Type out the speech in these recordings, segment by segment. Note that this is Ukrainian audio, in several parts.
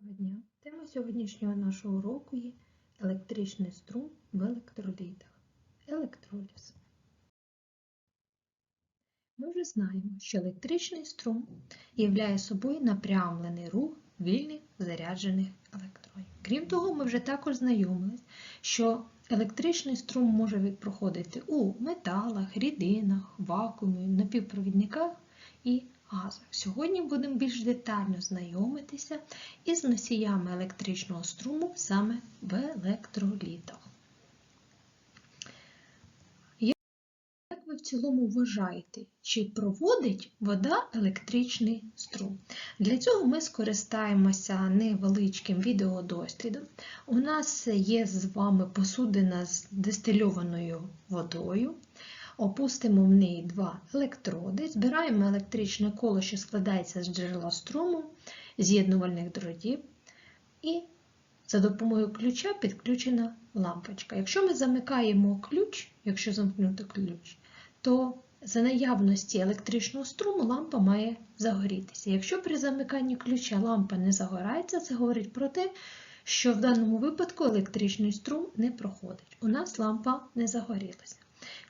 Доброго дня! Тема сьогоднішнього нашого уроку є електричний струм в електролітах. Електроліз. Ми вже знаємо, що електричний струм являє собою напрямлений рух вільних заряджених електронів. Крім того, ми вже також знайомились, що електричний струм може проходити у металах, рідинах, вакуумі, напівпровідниках і газах. Сьогодні будемо більш детально знайомитися із носіями електричного струму саме в електролітах. Як ви в цілому вважаєте, чи проводить вода електричний струм? Для цього ми скористаємося невеличким відеодослідом. У нас є з вами посудина з дистильованою водою. Опустимо в неї два електроди, збираємо електричне коло, що складається з джерела струму, з'єднувальних дротів, і за допомогою ключа підключена лампочка. Якщо ми замикаємо ключ, якщо замкнути ключ, то за наявності електричного струму лампа має загорітися. Якщо при замиканні ключа лампа не загорається, це говорить про те, що в даному випадку електричний струм не проходить. У нас лампа не загорілася.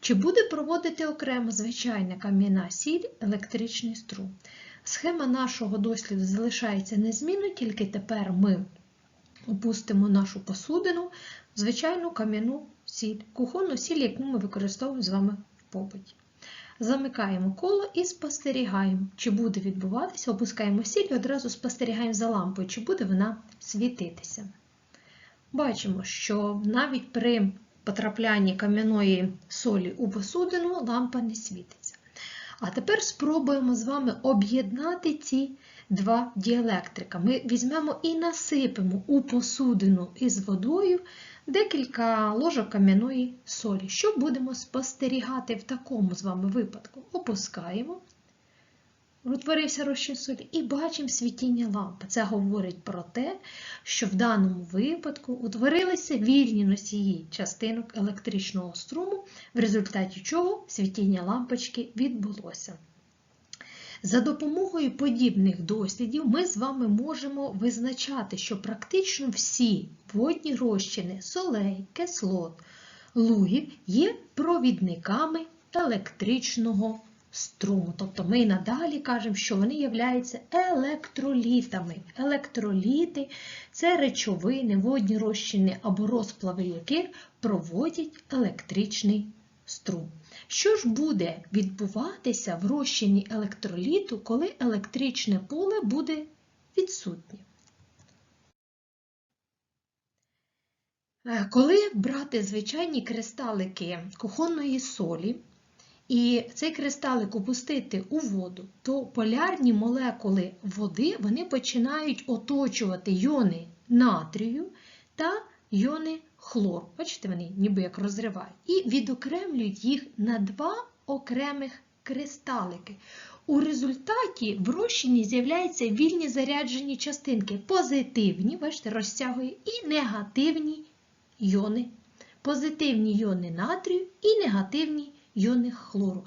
Чи буде проводити окремо звичайна кам'яна сіль електричний струм? Схема нашого досліду залишається незмінною, тільки тепер ми опустимо нашу посудину, звичайну кам'яну сіль, кухонну сіль, яку ми використовуємо з вами в побуті. Замикаємо коло і спостерігаємо, чи буде відбуватися, опускаємо сіль і одразу спостерігаємо за лампою, чи буде вона світитися. Бачимо, що навіть при потраплянні кам'яної солі у посудину лампа не світиться. А тепер спробуємо з вами об'єднати ці два діелектрика. Ми візьмемо і насипемо у посудину із водою декілька ложок кам'яної солі. Що будемо спостерігати в такому з вами випадку? Опускаємо. Утворився розчин солі і бачимо світіння лампи. Це говорить про те, що в даному випадку утворилися вільні носії частинок електричного струму, в результаті чого світіння лампочки відбулося. За допомогою подібних дослідів ми з вами можемо визначати, що практично всі водні розчини солей, кислот, лугів є провідниками електричного струму. Тобто ми надалі кажемо, що вони являються електролітами. Електроліти це речовини, водні розчини або розплави яких проводять електричний струм. Що ж буде відбуватися в розчині електроліту, коли електричне поле буде відсутнє? Коли брати звичайні кристалики кухонної солі, і цей кристалик опустити у воду, то полярні молекули води вони починають оточувати йони натрію та йони хлору. Бачите, вони ніби як розривають. І відокремлюють їх на два окремих кристалики. У результаті в розчині з'являються вільні заряджені частинки, позитивні, бачите, розтягує, і негативні йони. Позитивні йони натрію і негативні йони хлору.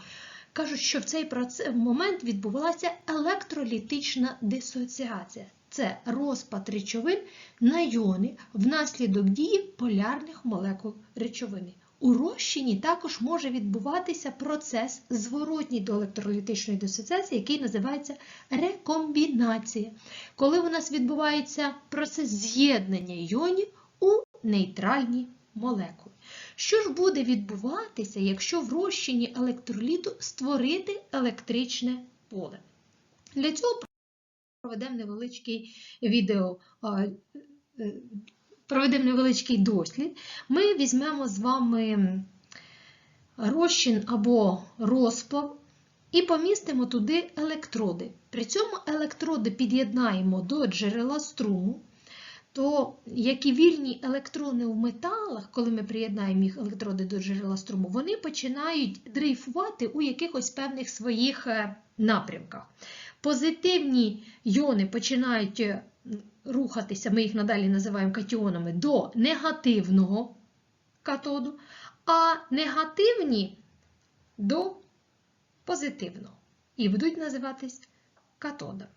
Кажуть, що в цей момент відбувалася електролітична дисоціація. Це розпад речовин на йони внаслідок дії полярних молекул речовини. У розчині також може відбуватися процес зворотній до електролітичної дисоціації, який називається рекомбінація. Коли у нас відбувається процес з'єднання йонів у нейтральні молекули. Що ж буде відбуватися, якщо в розчині електроліту створити електричне поле? Для цього проведемо невеличкий відео, проведемо невеличкий дослід. Ми візьмемо з вами розчин або розплав і помістимо туди електроди. При цьому електроди під'єднаємо до джерела струму то як і вільні електрони в металах, коли ми приєднаємо їх електроди до джерела струму, вони починають дрейфувати у якихось певних своїх е, напрямках. Позитивні йони починають е, рухатися, ми їх надалі називаємо катіонами, до негативного катоду, а негативні до позитивного. І будуть називатись катодами.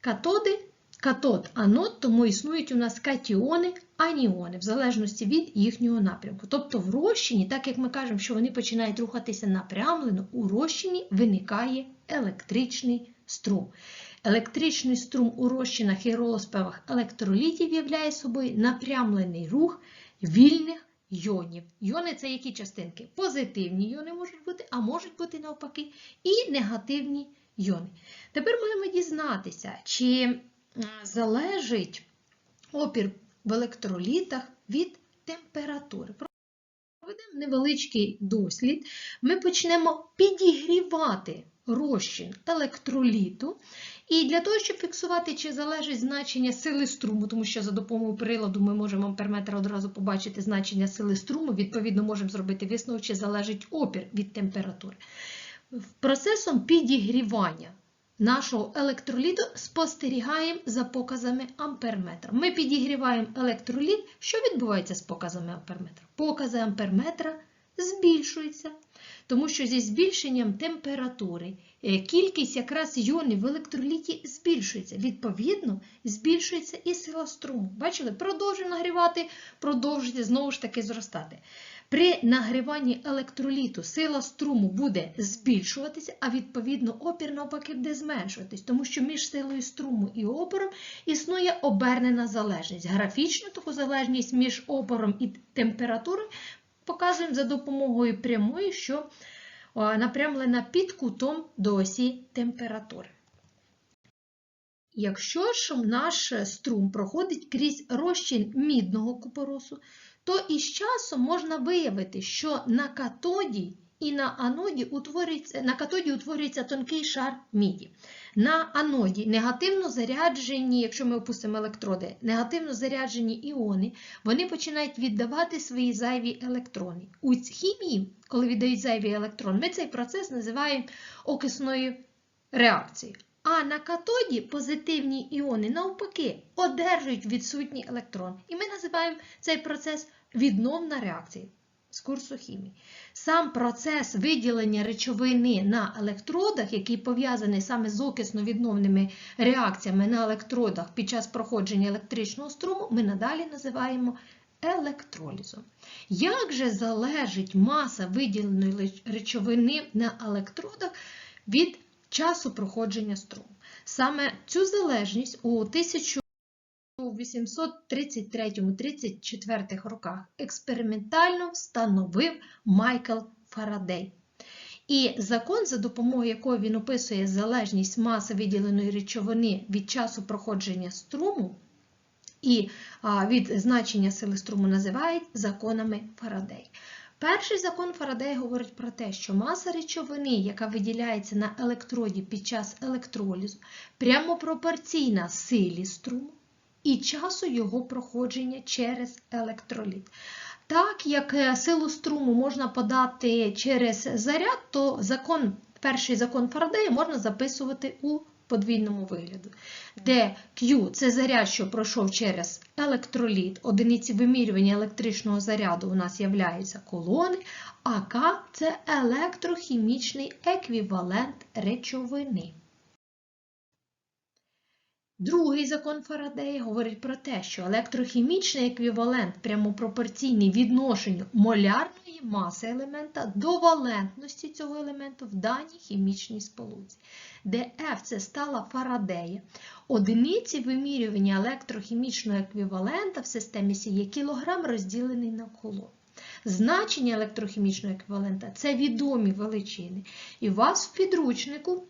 Катоди катод, анод, тому існують у нас катіони, аніони, в залежності від їхнього напрямку. Тобто в розчині, так як ми кажемо, що вони починають рухатися напрямлено, у розчині виникає електричний струм. Електричний струм у розчинах і розпивах електролітів являє собою напрямлений рух вільних йонів. Йони це які частинки? Позитивні йони можуть бути, а можуть бути навпаки, і негативні йони. Тепер маємо дізнатися, чи залежить опір в електролітах від температури. Проведемо невеличкий дослід. Ми почнемо підігрівати розчин електроліту. І для того, щоб фіксувати, чи залежить значення сили струму, тому що за допомогою приладу ми можемо амперметра одразу побачити значення сили струму, відповідно, можемо зробити висновок, чи залежить опір від температури. Процесом підігрівання нашого електроліту спостерігаємо за показами амперметра. Ми підігріваємо електроліт. Що відбувається з показами амперметра? Покази амперметра збільшуються, тому що зі збільшенням температури е, кількість якраз іонів в електроліті збільшується. Відповідно, збільшується і сила струму. Бачили? Продовжуємо нагрівати, продовжує знову ж таки зростати. При нагріванні електроліту сила струму буде збільшуватися, а відповідно опір навпаки буде зменшуватись, тому що між силою струму і опором існує обернена залежність. Графічну таку залежність між опором і температурою показуємо за допомогою прямої, що напрямлена під кутом до осі температури. Якщо ж наш струм проходить крізь розчин мідного купоросу, то із часом можна виявити, що на катоді і на аноді утворюється, на катоді утворюється тонкий шар міді. На аноді негативно заряджені, якщо ми опустимо електроди, негативно заряджені іони, вони починають віддавати свої зайві електрони. У хімії, коли віддають зайві електрони, ми цей процес називаємо окисною реакцією. А на катоді позитивні іони навпаки одержують відсутній електрон. І ми називаємо цей процес відновна реакція з курсу хімії. Сам процес виділення речовини на електродах, який пов'язаний саме з окисно-відновними реакціями на електродах під час проходження електричного струму, ми надалі називаємо електролізом. Як же залежить маса виділеної речовини на електродах від часу проходження струму? Саме цю залежність у 1833-34 роках експериментально встановив Майкл Фарадей. І закон, за допомогою якого він описує залежність маси виділеної речовини від часу проходження струму і від значення сили струму називають законами Фарадей. Перший закон Фарадея говорить про те, що маса речовини, яка виділяється на електроді під час електролізу, прямо пропорційна силі струму і часу його проходження через електроліт. Так як силу струму можна подати через заряд, то закон, перший закон Фарадея можна записувати у подвійному вигляду, де Q це заряд, що пройшов через електроліт, одиниці вимірювання електричного заряду у нас являються колони, а К це електрохімічний еквівалент речовини. Другий закон Фарадея говорить про те, що електрохімічний еквівалент прямопропорційний відношенню молярної маси елемента до валентності цього елементу в даній хімічній сполуці, F це стала Фарадея. Одиниці вимірювання електрохімічного еквівалента в системі Сі є кілограм розділений на колон. Значення електрохімічного еквівалента це відомі величини. І у вас в підручнику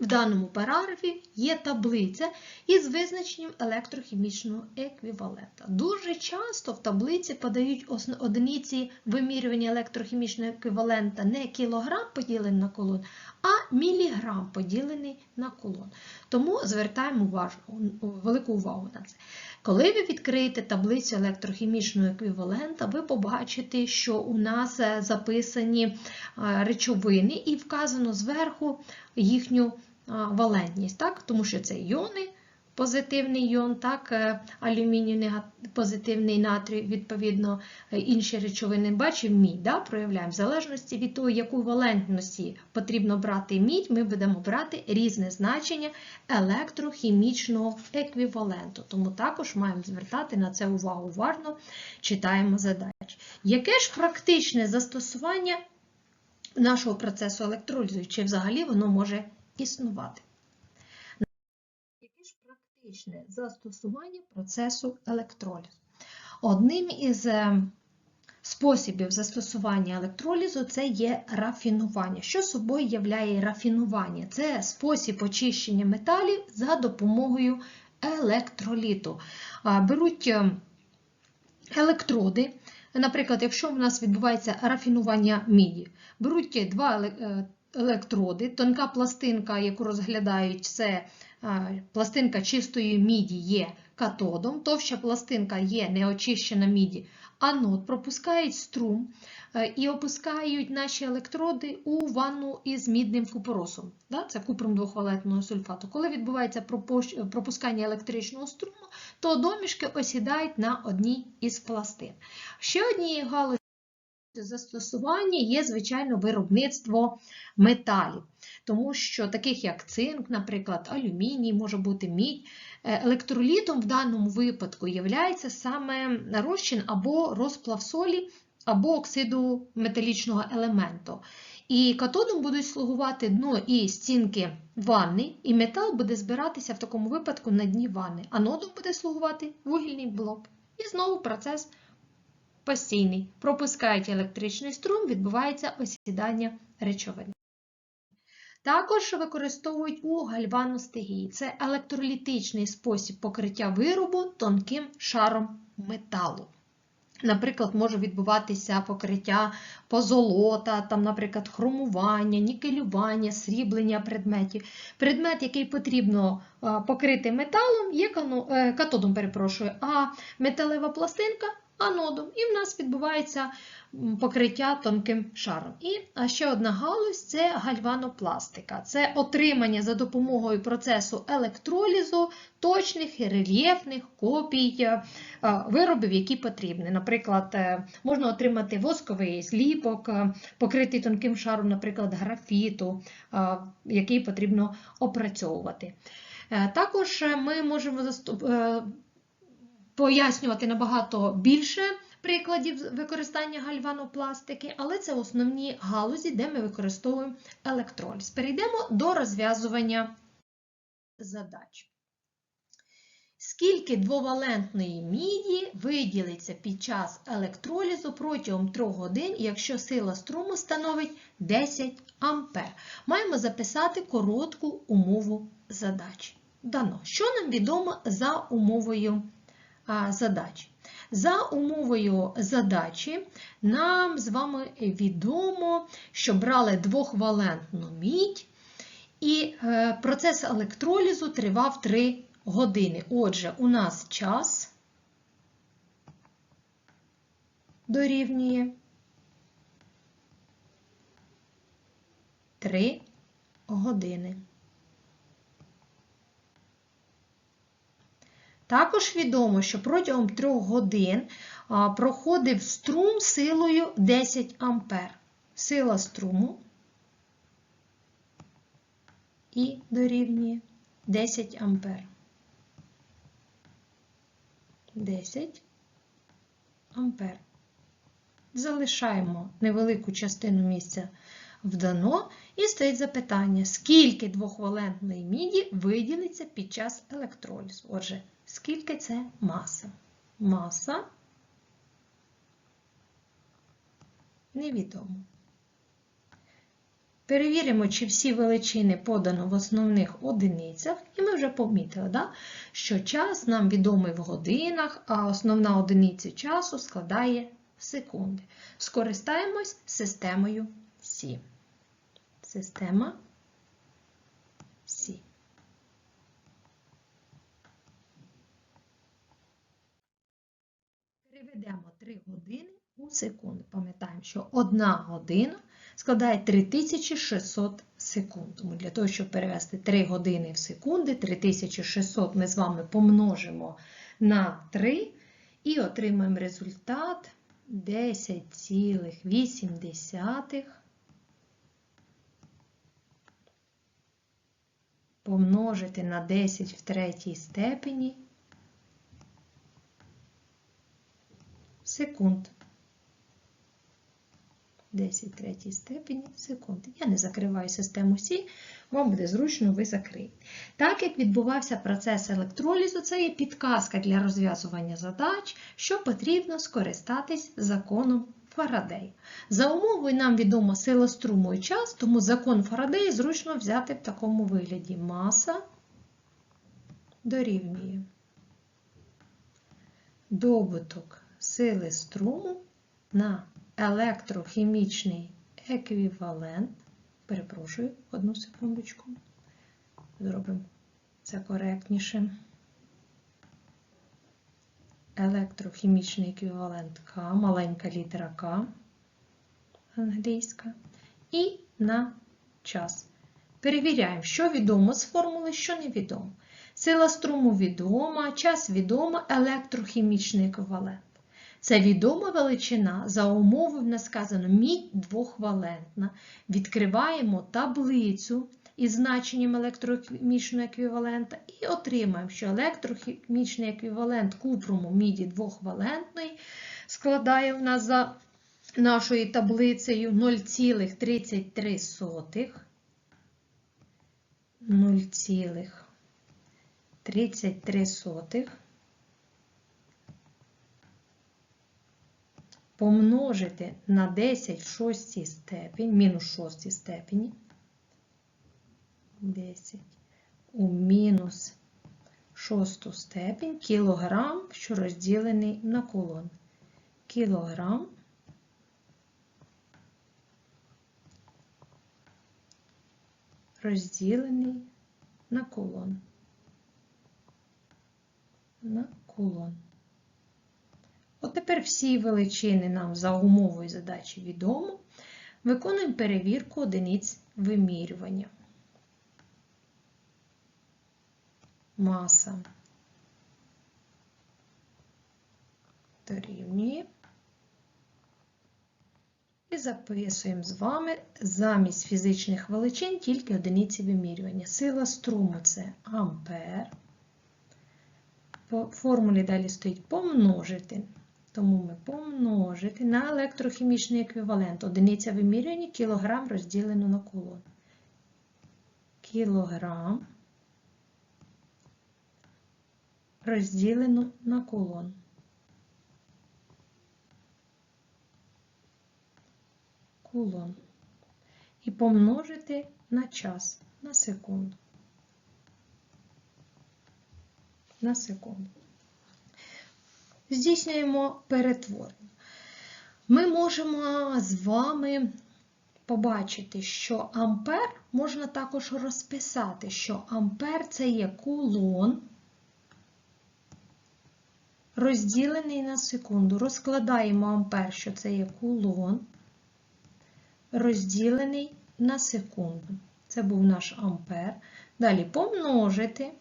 в даному параграфі є таблиця із визначенням електрохімічного еквівалента. Дуже часто в таблиці подають одиниці вимірювання електрохімічного еквівалента не кілограм поділений на колон, а міліграм поділений на колон. Тому звертаємо увагу, велику увагу на це. Коли ви відкриєте таблицю електрохімічного еквівалента, ви побачите, що у нас записані речовини і вказано зверху їхню валентність, так? тому що це іони позитивний іон, так, е, алюміній позитивний натрій, відповідно, е, інші речовини. Бачимо мідь, да, проявляємо. В залежності від того, яку валентності потрібно брати мідь, ми будемо брати різне значення електрохімічного еквіваленту. Тому також маємо звертати на це увагу уважно, читаємо задачі. Яке ж практичне застосування нашого процесу електролізу, чи взагалі воно може існувати? Яке ж практичне застосування процесу електролізу? Одним із е, способів застосування електролізу це є рафінування. Що собою являє рафінування? Це спосіб очищення металів за допомогою електроліту. Беруть е, електроди. Наприклад, якщо в нас відбувається рафінування міді, беруть два е, електроди, тонка пластинка, яку розглядають, це е, пластинка чистої міді є катодом, товща пластинка є неочищена міді, анод, пропускають струм е, і опускають наші електроди у ванну із мідним купоросом. Це купром двохвалентного сульфату. Коли відбувається пропускання електричного струму, то домішки осідають на одній із пластин. Ще однією галузі застосування є, звичайно, виробництво металів, тому що таких як цинк, наприклад, алюміній, може бути мідь. Е, Електролітом в даному випадку є саме розчин або розплав солі, або оксиду металічного елементу. І катодом будуть слугувати дно і стінки ванни, і метал буде збиратися в такому випадку на дні ванни. Анодом буде слугувати вугільний блок. І знову процес постійний. Пропускають електричний струм, відбувається осідання речовини. Також використовують у гальваностегії. Це електролітичний спосіб покриття виробу тонким шаром металу. Наприклад, може відбуватися покриття позолота, там, наприклад, хромування, нікелювання, сріблення предметів. Предмет, який потрібно покрити металом, є е, катодом, перепрошую, а металева пластинка анодом. І в нас відбувається покриття тонким шаром. І ще одна галузь це гальванопластика. Це отримання за допомогою процесу електролізу точних і рельєфних копій е, е, виробів, які потрібні. Наприклад, е, можна отримати восковий зліпок, покритий тонким шаром, наприклад, графіту, який потрібно опрацьовувати. Також ми можемо пояснювати набагато більше прикладів використання гальванопластики, але це основні галузі, де ми використовуємо електроліз. Перейдемо до розв'язування задач. Скільки двовалентної міді виділиться під час електролізу протягом 3 годин, якщо сила струму становить 10 А? Маємо записати коротку умову задачі. Дано. Що нам відомо за умовою а, задачі? За умовою задачі нам з вами відомо, що брали двохвалентну мідь, і е, процес електролізу тривав 3 години. Отже, у нас час дорівнює 3 години. Також відомо, що протягом 3 годин проходив струм силою 10 А. Сила струму і дорівнює 10 ампер. 10 ампер. Залишаємо невелику частину місця вдано і стоїть запитання, скільки двохвалентної міді виділиться під час електролізу. Отже, скільки це маса? Маса невідомо. Перевіримо, чи всі величини подано в основних одиницях, і ми вже помітили, да? що час нам відомий в годинах, а основна одиниця часу складає секунди. Скористаємось системою Сі. Система Сі. Переведемо 3 години у секунди. Пам'ятаємо, що 1 година складає 3600 секунд. Тому для того, щоб перевести 3 години в секунди, 3600 ми з вами помножимо на 3 і отримаємо результат 10,8 помножити на 10 в третій степені секунд. 10 третій степені секунд. Я не закриваю систему Сі, вам буде зручно, ви закриєте. Так як відбувався процес електролізу, це є підказка для розв'язування задач, що потрібно скористатись законом Фарадея. За умовою нам відома сила струму і час, тому закон Фарадея зручно взяти в такому вигляді. Маса дорівнює добуток сили струму на електрохімічний еквівалент. Перепрошую, одну секундочку. Зробимо це коректніше. Електрохімічний еквівалент К, маленька літера К англійська. І на час. Перевіряємо, що відомо з формули, що невідомо. Сила струму відома, час відома, електрохімічний еквівалент. Це відома величина, за умови в нас сказано мідь двохвалентна. Відкриваємо таблицю із значенням електрохімічного еквівалента і отримаємо, що електрохімічний еквівалент купруму міді двохвалентної складає в нас за нашою таблицею 0,33. 0,33 помножити на 10 в шостій степені, мінус шостій степені, 10 у мінус шосту степень кілограм, що розділений на кулон. Кілограм розділений на кулон. На кулон. От тепер всі величини нам за умовою задачі відомо. Виконуємо перевірку одиниць вимірювання. Маса дорівнює. І записуємо з вами замість фізичних величин тільки одиниці вимірювання. Сила струму це ампер. По формулі далі стоїть помножити. Тому ми помножити на електрохімічний еквівалент. Одиниця вимірювання кілограм розділено на кулон. Кілограм розділено на кулон. Кулон. І помножити на час, на секунду. На секунду здійснюємо перетворення. Ми можемо з вами побачити, що ампер можна також розписати, що ампер це є кулон, розділений на секунду. Розкладаємо ампер, що це є кулон, розділений на секунду. Це був наш ампер. Далі помножити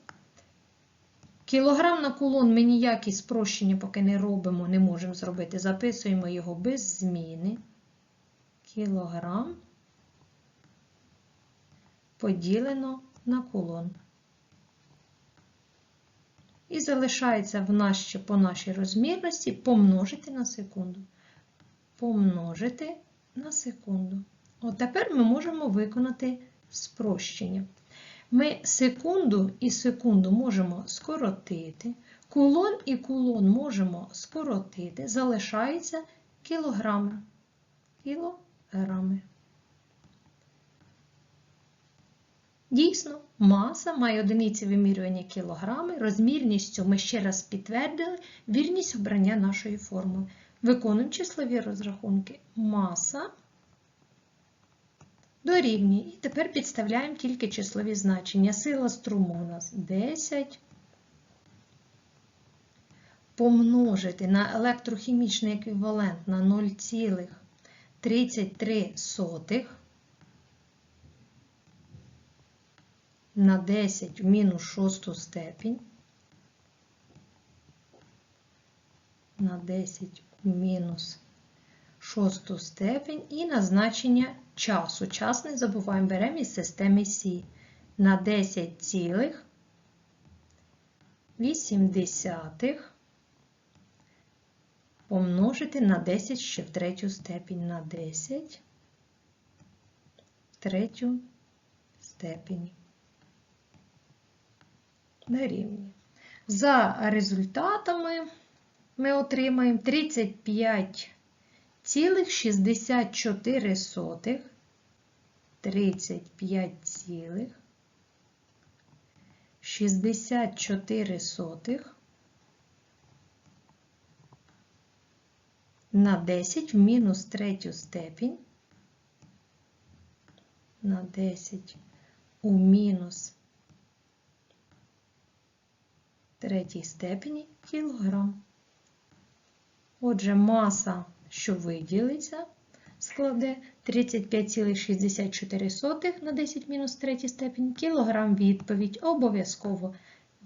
Кілограм на кулон ми ніякі спрощення поки не робимо, не можемо зробити. Записуємо його без зміни. Кілограм поділено на кулон. І залишається в нас ще по нашій розмірності помножити на секунду. Помножити на секунду. От тепер ми можемо виконати спрощення. Ми секунду і секунду можемо скоротити, кулон і кулон можемо скоротити, залишаються кілограми. Кілограми. Дійсно, маса має одиниці вимірювання кілограми, розмірністю ми ще раз підтвердили вірність обрання нашої формули. Виконуємо числові розрахунки. Маса дорівнює. І тепер підставляємо тільки числові значення. Сила струму у нас 10 помножити на електрохімічний еквівалент на 33 сотих на 10 в мінус шосту степінь на 10 в мінус шосту степінь і на значення часу. Час не забуваємо, беремо із системи Сі на 10 цілих 80 помножити на 10 ще в третю степінь на 10 в третю степінь. Дорівнює. За результатами ми отримаємо 35,64 сотих, 35 цілих 64 на 10 в мінус третю степінь на 10 у мінус третій степені кілограм. Отже, маса, що виділиться, складе 35,64 на 10 мінус третій степень кілограм відповідь. Обов'язково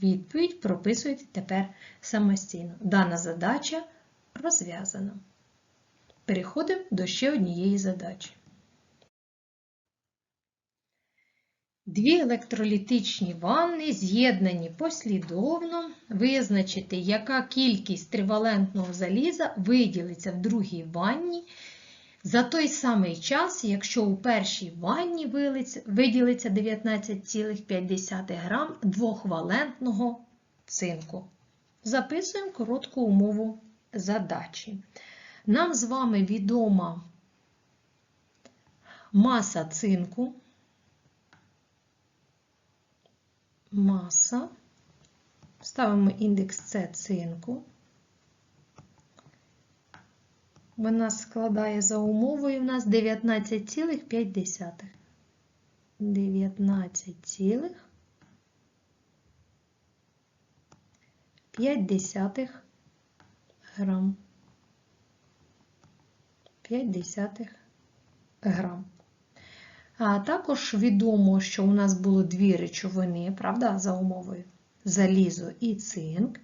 відповідь прописуйте тепер самостійно. Дана задача розв'язана. Переходимо до ще однієї задачі. Дві електролітичні ванни з'єднані послідовно. Визначити, яка кількість тривалентного заліза виділиться в другій ванні за той самий час, якщо у першій ванні виділиться 19,5 грам двохвалентного цинку. Записуємо коротку умову задачі. Нам з вами відома маса цинку. Маса. Ставимо індекс С цинку. Вона складає за умовою в нас 19,5. 19,5 грам. 5 грам. А також відомо, що у нас було дві речовини, правда, за умовою залізо і цинк.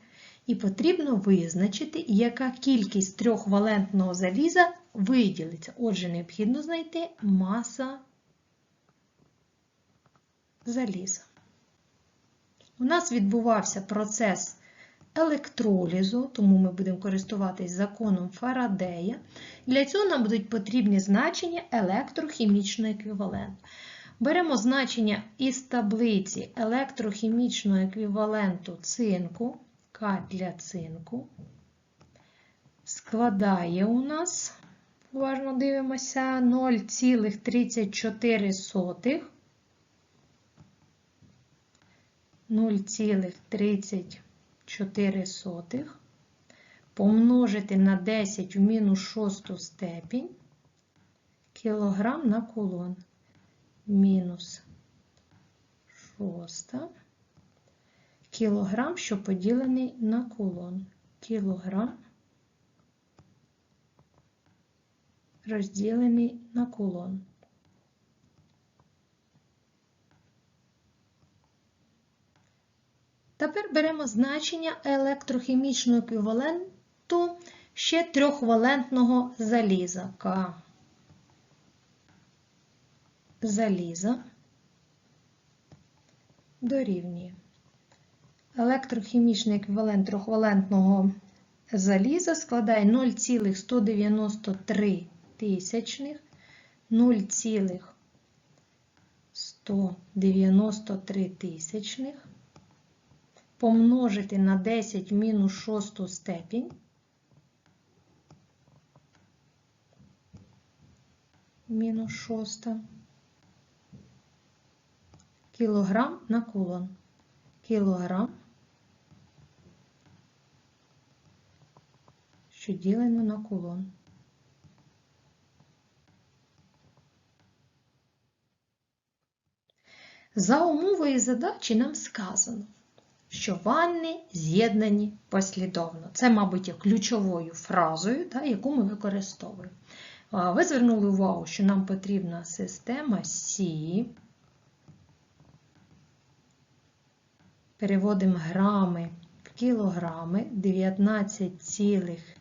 І потрібно визначити, яка кількість трьохвалентного заліза виділиться. Отже, необхідно знайти маса заліза. У нас відбувався процес електролізу, тому ми будемо користуватись законом Фарадея. Для цього нам будуть потрібні значення електрохімічного еквіваленту. Беремо значення із таблиці електрохімічного еквіваленту цинку. К для цинку. Складає у нас, уважно дивимося, 0,34 0,34 помножити на 10 в мінус 6 степінь. Кілограм на кулон. Мінус 6 кілограм, що поділений на кулон. Кілограм розділений на кулон. Тепер беремо значення електрохімічного еквіваленту ще трьохвалентного заліза К. Заліза дорівнює. Електрохімічний еквівалент трьохвалентного заліза складає 0,193 тисячних, 0,193 тисячних помножити на 10 в мінус 6 степінь. Мінус 6 кілограм на кулон. Кілограм, що ділимо на кулон. За умовою задачі нам сказано, що ванни з'єднані послідовно. Це, мабуть, є ключовою фразою, та, яку ми використовуємо. Ви звернули увагу, що нам потрібна система Сі. Переводимо грами в кілограми 19,5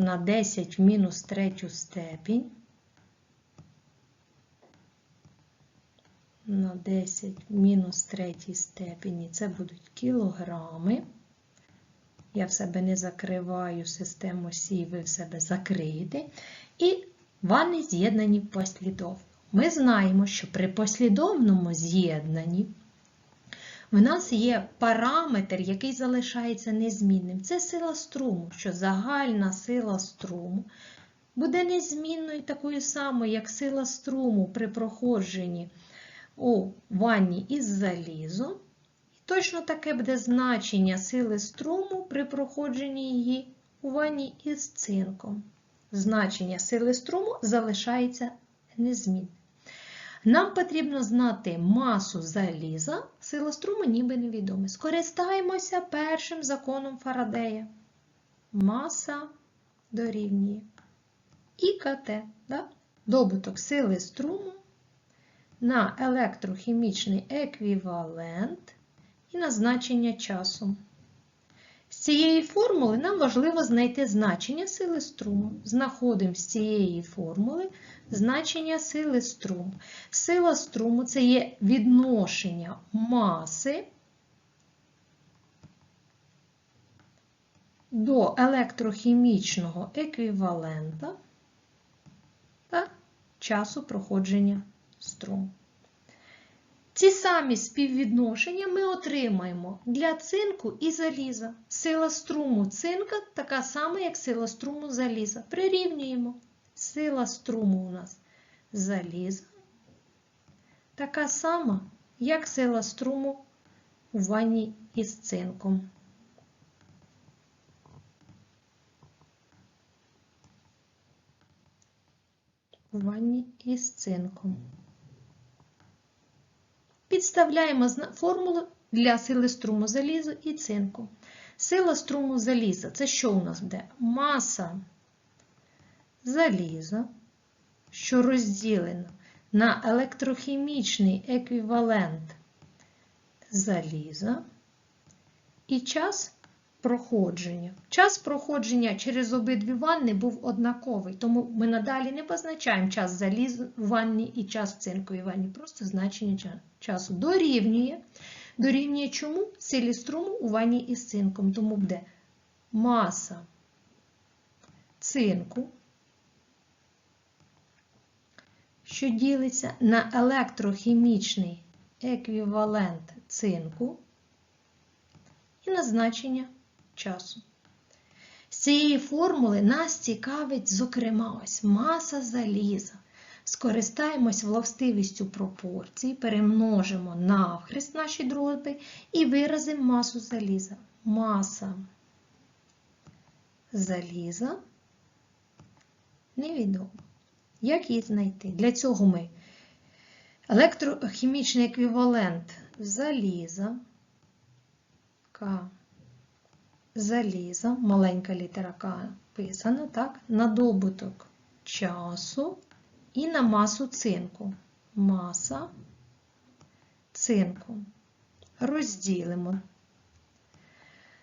на 10 в мінус третю степінь. На 10 в мінус третій степені. Це будуть кілограми. Я в себе не закриваю систему Сі, ви в себе закриєте. І вони з'єднані послідовно. Ми знаємо, що при послідовному з'єднанні в нас є параметр, який залишається незмінним. Це сила струму, що загальна сила струму буде незмінною такою самою, як сила струму при проходженні у ванні із залізом. Точно таке буде значення сили струму при проходженні її у ванні із цинком. Значення сили струму залишається незмінним. Нам потрібно знати масу заліза, сила струму ніби невідома. Скористаємося першим законом Фарадея. Маса дорівнює ІКТ, да? добуток сили струму на електрохімічний еквівалент і на значення часу. З цієї формули нам важливо знайти значення сили струму. Знаходимо з цієї формули значення сили струму. Сила струму це є відношення маси до електрохімічного еквівалента та часу проходження струму. Ці самі співвідношення ми отримаємо для цинку і заліза. Сила струму цинка така сама, як сила струму заліза. Прирівнюємо. Сила струму у нас заліза така сама, як сила струму у ванні із цинком. У ванні із цинком. Підставляємо формулу для сили струму залізу і цинку. Сила струму заліза це що у нас буде? Маса заліза, що розділена на електрохімічний еквівалент заліза і час проходження. Час проходження через обидві ванни був однаковий, тому ми надалі не позначаємо час залізу в ванні і час цинковій ванні, просто значення часу дорівнює. Дорівнює чому? Силі струму у ванні із цинком, тому буде маса цинку, що ділиться на електрохімічний еквівалент цинку і на значення часу. З цієї формули нас цікавить, зокрема, ось маса заліза. Скористаємось властивістю пропорцій, перемножимо навхрест наші дроби і виразимо масу заліза. Маса заліза невідомо. Як її знайти? Для цього ми електрохімічний еквівалент заліза К заліза, маленька літера К писана, так, на добуток часу і на масу цинку. Маса цинку. Розділимо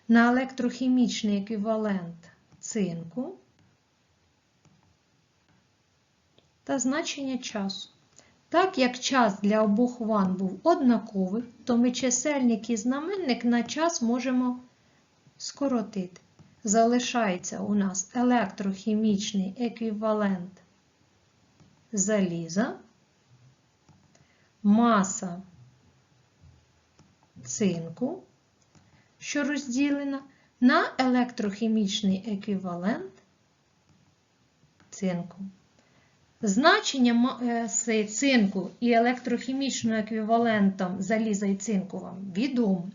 на електрохімічний еквівалент цинку та значення часу. Так як час для обох ван був однаковий, то ми чисельник і знаменник на час можемо скоротити. Залишається у нас електрохімічний еквівалент заліза, маса цинку, що розділена на електрохімічний еквівалент цинку. Значення е, цинку і електрохімічного еквівалентом заліза і цинку вам відомо.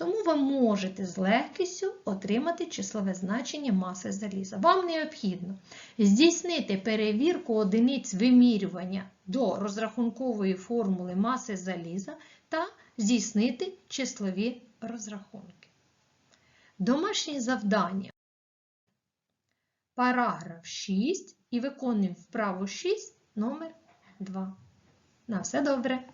Тому ви можете з легкістю отримати числове значення маси заліза. Вам необхідно здійснити перевірку одиниць вимірювання до розрахункової формули маси заліза та здійснити числові розрахунки. Домашні завдання. параграф 6 і виконуємо вправу 6 номер 2. На все добре!